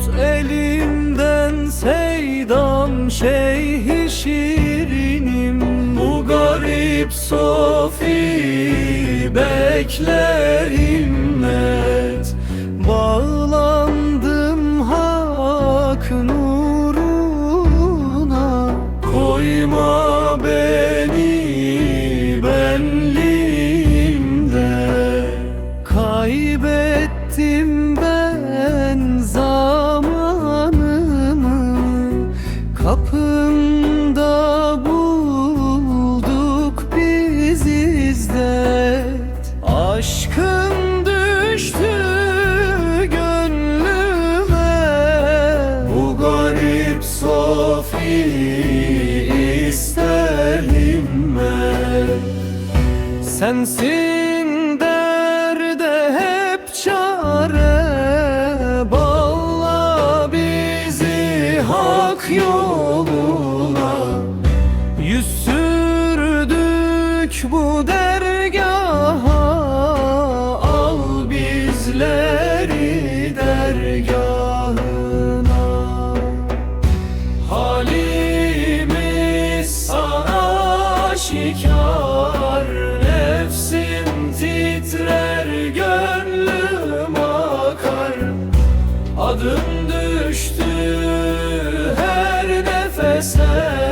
Tut elimden seydan şeyhi şirinim. Bu garip sofi bekler himmet Bağlandım hak nuruna. Koyma beni benliğimde. Kaybettim Kapında bulduk biz izlet Aşkın düştü gönlüme. Bu garip sofi ister himmet. Sensin hak yoluna Yüz sürdük bu dergaha. Al bizleri dergahına. Halimiz sana şikar Nefsim titrer gönlüm akar. Adım sen.